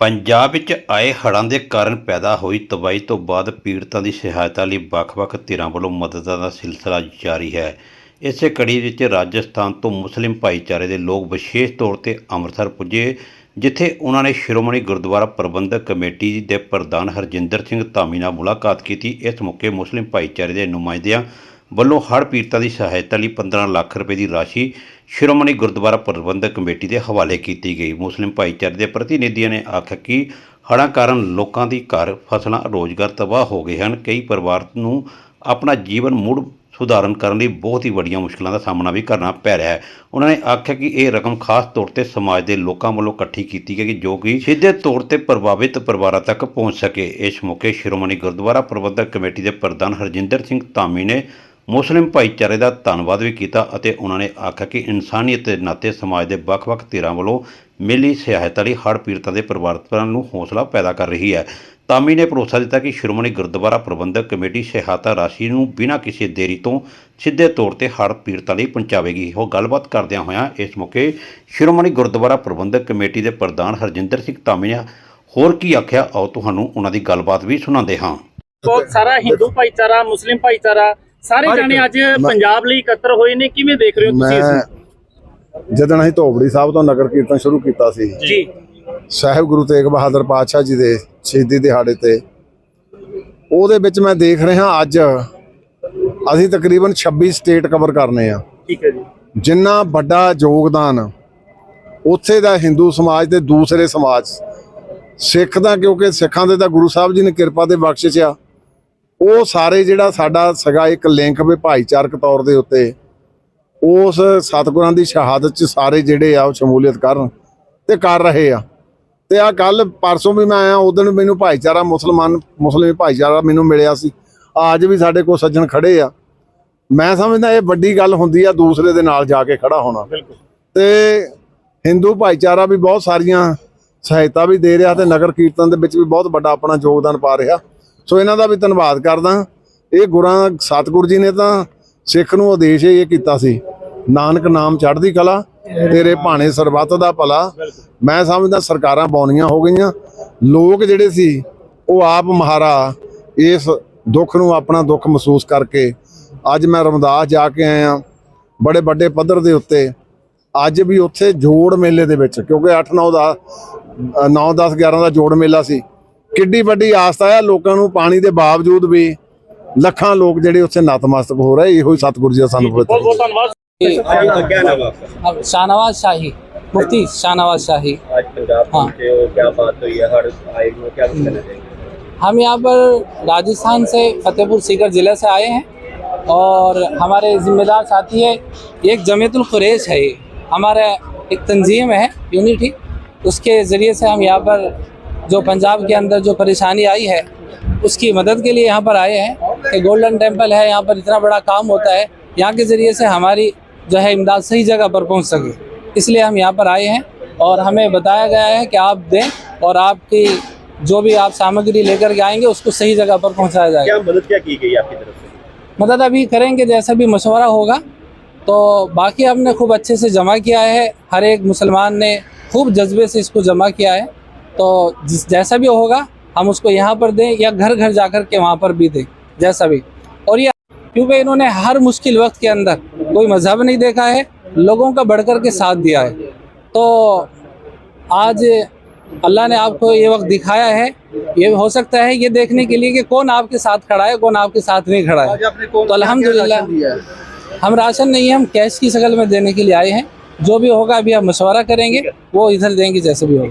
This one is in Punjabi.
ਪੰਜਾਬ ਵਿੱਚ ਆਏ ਹੜ੍ਹਾਂ ਦੇ ਕਾਰਨ ਪੈਦਾ ਹੋਈ ਤਬਾਹੀ ਤੋਂ ਬਾਅਦ ਪੀੜਤਾਂ ਦੀ ਸਹਾਇਤਾ ਲਈ ਵੱਖ-ਵੱਖ ਧਿਰਾਂ ਵੱਲੋਂ ਮਦਦਾਂ ਦਾ ਸਿਲਸਿਲਾ ਜਾਰੀ ਹੈ। ਇਸੇ ਕੜੀ ਵਿੱਚ ਰਾਜਸਥਾਨ ਤੋਂ ਮੁਸਲਿਮ ਭਾਈਚਾਰੇ ਦੇ ਲੋਕ ਵਿਸ਼ੇਸ਼ ਤੌਰ ਤੇ ਅੰਮ੍ਰਿਤਸਰ ਪੁੱਜੇ, ਜਿੱਥੇ ਉਹਨਾਂ ਨੇ ਸ਼੍ਰੋਮਣੀ ਗੁਰਦੁਆਰਾ ਪ੍ਰਬੰਧਕ ਕਮੇਟੀ ਦੇ ਪ੍ਰਧਾਨ ਹਰਜਿੰਦਰ ਸਿੰਘ ਧਾਮੀ ਨਾਲ ਮੁਲਾਕਾਤ ਕੀਤੀ। ਇਸ ਮੌਕੇ ਮੁਸਲਿਮ ਭਾਈਚਾਰੇ ਦੇ ਨੁਮਾਇੰਦਿਆਂ ਵੱਲੋਂ ਹੜ੍ਹ ਪੀੜਤਾਂ ਦੀ ਸਹਾਇਤਾ ਲਈ 15 ਲੱਖ ਰੁਪਏ ਦੀ ਰਾਸ਼ੀ ਸ਼੍ਰੋਮਣੀ ਗੁਰਦੁਆਰਾ ਪ੍ਰਬੰਧਕ ਕਮੇਟੀ ਦੇ ਹਵਾਲੇ ਕੀਤੀ ਗਈ। ਮੁਸਲਿਮ ਭਾਈਚਾਰੇ ਦੇ ਪ੍ਰਤੀਨਿਧੀਆਂ ਨੇ ਆਖਿਆ ਕਿ ਹੜ੍ਹਾਂ ਕਾਰਨ ਲੋਕਾਂ ਦੀ ਘਰ ਫਸਲਾਂ ਰੋਜ਼ਗਾਰ ਤਬਾਹ ਹੋ ਗਏ ਹਨ। ਕਈ ਪਰਿਵਾਰ ਨੂੰ ਆਪਣਾ ਜੀਵਨ ਮੁੜ ਸੁਧਾਰਨ ਕਰਨ ਲਈ ਬਹੁਤ ਹੀ ਵੱਡੀਆਂ ਮੁਸ਼ਕਲਾਂ ਦਾ ਸਾਹਮਣਾ ਵੀ ਕਰਨਾ ਪੈ ਰਿਹਾ ਹੈ। ਉਹਨਾਂ ਨੇ ਆਖਿਆ ਕਿ ਇਹ ਰਕਮ ਖਾਸ ਤੌਰ ਤੇ ਸਮਾਜ ਦੇ ਲੋਕਾਂ ਵੱਲੋਂ ਇਕੱਠੀ ਕੀਤੀ ਗਈ ਜੋ ਕਿ ਸਿੱਧੇ ਤੌਰ ਤੇ ਪ੍ਰਭਾਵਿਤ ਪਰਿਵਾਰਾਂ ਤੱਕ ਪਹੁੰਚ ਸਕੇ। ਇਸ ਮੌਕੇ ਸ਼੍ਰੋਮਣੀ ਗੁਰਦੁਆਰਾ ਪ੍ਰਬੰਧਕ ਕਮੇਟੀ ਦੇ ਪ੍ਰਧਾਨ ਹਰਜਿੰਦਰ ਸਿੰਘ ਧਾਮੀ ਨੇ ਮੁਸਲਿਮ ਭਾਈਚਾਰੇ ਦਾ ਧੰਨਵਾਦ ਵੀ ਕੀਤਾ ਅਤੇ ਉਹਨਾਂ ਨੇ ਆਖਿਆ ਕਿ ਇਨਸਾਨੀਅਤ ਦੇ ਨਾਤੇ ਸਮਾਜ ਦੇ ਵੱਖ-ਵੱਖ ਧਿਰਾਂ ਵੱਲੋਂ ਮਿਲੀ ਸਹਾਇਤਾ ਲਈ ਹੜ੍ਹ ਪੀੜਤਾਂ ਦੇ ਪਰਿਵਾਰਾਂ ਨੂੰ ਹੌਸਲਾ ਪੈਦਾ ਕਰ ਰਹੀ ਹੈ। ਤਾਮੀ ਨੇ ਭਰੋਸਾ ਦਿੱਤਾ ਕਿ ਸ਼੍ਰੋਮਣੀ ਗੁਰਦੁਆਰਾ ਪ੍ਰਬੰਧਕ ਕਮੇਟੀ ਸਹਾਇਤਾ ਰਾਸ਼ੀ ਨੂੰ ਬਿਨਾਂ ਕਿਸੇ ਦੇਰੀ ਤੋਂ ਸਿੱਧੇ ਤੌਰ ਤੇ ਹੜ੍ਹ ਪੀੜਤਾਂ ਲਈ ਪਹੁੰਚਾਵੇਗੀ। ਉਹ ਗੱਲਬਾਤ ਕਰਦਿਆਂ ਹੋਇਆਂ ਇਸ ਮੌਕੇ ਸ਼੍ਰੋਮਣੀ ਗੁਰਦੁਆਰਾ ਪ੍ਰਬੰਧਕ ਕਮੇਟੀ ਦੇ ਪ੍ਰਧਾਨ ਹਰਜਿੰਦਰ ਸਿੰਘ ਤਾਮੀ ਨੇ ਹੋਰ ਕੀ ਆਖਿਆ, ਆਓ ਤੁਹਾਨੂੰ ਉਹਨਾਂ ਦੀ ਗੱਲਬਾਤ ਵੀ ਸੁਣਾਉਂਦੇ ਹਾਂ। ਬਹੁਤ ਸਾਰਾ ਹਿੰਦੂ ਭਾਈਚਾਰਾ, ਮੁਸਲਿਮ ਭਾਈਚਾਰਾ ਸਾਰੇ ਜਾਣੇ ਅੱਜ ਪੰਜਾਬ ਲਈ ਇਕੱਤਰ ਹੋਏ ਨੇ ਕਿਵੇਂ ਦੇਖ ਰਹੇ ਹੋ ਤੁਸੀਂ ਇਸ ਜਦੋਂ ਅਸੀਂ ਧੋਬੜੀ ਸਾਹਿਬ ਤੋਂ ਨਗਰ ਕੀਰਤਨ ਸ਼ੁਰੂ ਕੀਤਾ ਸੀ ਜੀ। ਸਾਹਿਬ ਗੁਰੂ ਤੇਗ ਬਹਾਦਰ ਪਾਤਸ਼ਾਹ ਜੀ ਦੇ ਸ਼ਹੀਦੀ ਦਿਹਾੜੇ ਤੇ ਉਹਦੇ ਵਿੱਚ ਮੈਂ ਦੇਖ ਰਿਹਾ ਅੱਜ ਅਸੀਂ ਤਕਰੀਬਨ 26 ਸਟੇਟ ਕਵਰ ਕਰਨੇ ਆ। ਠੀਕ ਹੈ ਜੀ। ਜਿੰਨਾ ਵੱਡਾ ਯੋਗਦਾਨ ਉੱਥੇ ਦਾ ਹਿੰਦੂ ਸਮਾਜ ਤੇ ਦੂਸਰੇ ਸਮਾਜ ਸਿੱਖ ਦਾ ਕਿਉਂਕਿ ਸਿੱਖਾਂ ਦੇ ਤਾਂ ਗੁਰੂ ਸਾਹਿਬ ਜੀ ਨੇ ਕਿਰਪਾ ਤੇ ਬਖਸ਼ਿਸ਼ ਆ। ਉਹ ਸਾਰੇ ਜਿਹੜਾ ਸਾਡਾ ਸਗਾ ਇੱਕ ਲਿੰਕ ਵੀ ਭਾਈਚਾਰਕ ਤੌਰ ਦੇ ਉੱਤੇ ਉਸ ਸਤਿਗੁਰਾਂ ਦੀ ਸ਼ਹਾਦਤ ਚ ਸਾਰੇ ਜਿਹੜੇ ਆ ਉਹ ਸ਼ਮੂਲੀਅਤ ਕਰਨ ਤੇ ਕਰ ਰਹੇ ਆ। ਤੇ ਆ ਕੱਲ ਪਰਸੋਂ ਵੀ ਮੈਂ ਆਇਆ ਉਦੋਂ ਮੈਨੂੰ ਭਾਈਚਾਰਾ ਮੁਸਲਮਾਨ ਮੁਸਲਿਮ ਭਾਈਚਾਰਾ ਮੈਨੂੰ ਮਿਲਿਆ ਸੀ। ਅੱਜ ਵੀ ਸਾਡੇ ਕੋਲ ਸੱਜਣ ਖੜੇ ਆ। ਮੈਂ ਸਮਝਦਾ ਇਹ ਵੱਡੀ ਗੱਲ ਹੁੰਦੀ ਆ ਦੂਸਰੇ ਦੇ ਨਾਲ ਜਾ ਕੇ ਖੜਾ ਹੋਣਾ। ਤੇ ਹਿੰਦੂ ਭਾਈਚਾਰਾ ਵੀ ਬਹੁਤ ਸਾਰੀਆਂ ਸਹਾਇਤਾ ਵੀ ਦੇ ਰਿਹਾ ਤੇ ਨਗਰ ਕੀਰਤਨ ਦੇ ਵਿੱਚ ਵੀ ਬਹੁਤ ਵੱਡਾ ਆਪਣਾ ਯੋਗਦਾਨ ਪਾ ਰਿਹਾ। ਸੋ ਇਹਨਾਂ ਦਾ ਵੀ ਧੰਨਵਾਦ ਕਰਦਾ। ਇਹ ਗੁਰਾਂ ਸਤਿਗੁਰੂ ਜੀ ਨੇ ਤਾਂ ਸਿੱਖ ਨੂੰ ਉਦੇਸ਼ ਇਹ ਕੀਤਾ ਸੀ, ਨਾਨਕ ਨਾਮ ਚੜ੍ਹਦੀ ਕਲਾ, ਤੇਰੇ ਭਾਣੇ ਸਰਬੱਤ ਦਾ ਭਲਾ। ਮੈਂ ਸਮਝਦਾ ਸਰਕਾਰਾਂ ਬੌਨੀਆਂ ਹੋ ਗਈਆਂ। ਲੋਕ ਜਿਹੜੇ ਸੀ, ਉਹ ਆਪ ਮਹਾਰਾ ਇਸ ਦੁੱਖ ਨੂੰ ਆਪਣਾ ਦੁੱਖ ਮਹਿਸੂਸ ਕਰਕੇ ਅੱਜ ਮੈਂ ਰਮਦਾਸ ਜਾ ਕੇ ਆਇਆ, ਬੜੇ ਵੱਡੇ ਪੱਧਰ ਦੇ ਉੱਤੇ। ਅੱਜ ਵੀ ਉੱਥੇ ਜੋੜ ਮੇਲੇ ਦੇ ਵਿੱਚ, ਕਿਉਂਕਿ 8 9 ਦਾ 9 10 11 ਦਾ ਜੋੜ ਮੇਲਾ ਸੀ। ਕਿੱਡੀ ਵੱਡੀ ਆਸਥਾ ਆ ਲੋਕਾਂ ਨੂੰ ਪਾਣੀ ਦੇ ਬਾਵਜੂਦ ਵੀ ਲੱਖਾਂ ਲੋਕ ਜਿਹੜੇ ਉੱਥੇ ਨਤਮਸਤਕ ਹੋ ਰਹੇ ਇਹੋ ਹੀ ਸਤਿਗੁਰੂ ਜੀ ਦਾ ਸਾਨੂੰ ਬਹੁਤ ਪਤਾ ਬਹੁਤ ਧੰਨਵਾਦ क्या नाम है आपका अब शाहनवाज शाही मुफ्ती शाहनवाज शाही आज पंजाब हाँ। पहुंचे हो क्या बात हुई है हर आए हुए क्या कुछ कहना चाहेंगे हम यहाँ पर राजस्थान से फतेहपुर सीकर ज़िले से आए हैं और हमारे ज़िम्मेदार साथी है एक जमीयतुल कुरैश है ये हमारा एक तंजीम है यूनिटी उसके ज़रिए से हम यहाँ पर جو پنجاب کے اندر جو پریشانی آئی ہے اس کی مدد کے لیے یہاں پر آئے ہیں کہ گولڈن ٹیمپل ہے یہاں پر اتنا بڑا کام ہوتا ہے یہاں کے ذریعے سے ہماری جو ہے امداد صحیح جگہ پر پہنچ سکے۔ اس لیے ہم یہاں پر آئے ہیں اور ہمیں بتایا گیا ہے کہ آپ دیں اور آپ کی جو بھی آپ سامگری لے کر کے آئیں گے اس کو صحیح جگہ پر پہنچایا جائے گا۔ کیا مدد کیا کی گئی آپ کی طرف سے؟ مدد ابھی کریں گے جیسا بھی مشورہ ہوگا۔ تو باقی ہم نے خوب اچھے سے جمع کیا ہے ہر ایک مسلمان نے خوب جذبے سے اس کو جمع کیا ہے۔ تو جس جیسا بھی ہوگا ہم اس کو یہاں پر دیں یا گھر گھر جا کر کے وہاں پر بھی دیں جیسا بھی۔ اور یہ کیونکہ انہوں نے ہر مشکل وقت کے اندر کوئی مذہب نہیں دیکھا ہے لوگوں کا بڑھ کر کے ساتھ دیا ہے۔ تو آج اللہ نے آپ کو یہ وقت دکھایا ہے یہ ہو سکتا ہے یہ دیکھنے کے لیے کہ کون آپ کے ساتھ کھڑا ہے کون آپ کے ساتھ نہیں کھڑا ہے۔ تو الحمدللہ ہم راشن نہیں ہم کیش کی شکل میں دینے کے لیے آئے ہیں۔ جو بھی ہوگا ابھی ہم مشورہ کریں گے وہ ادھر دیں گے جیسے بھی ہوگا۔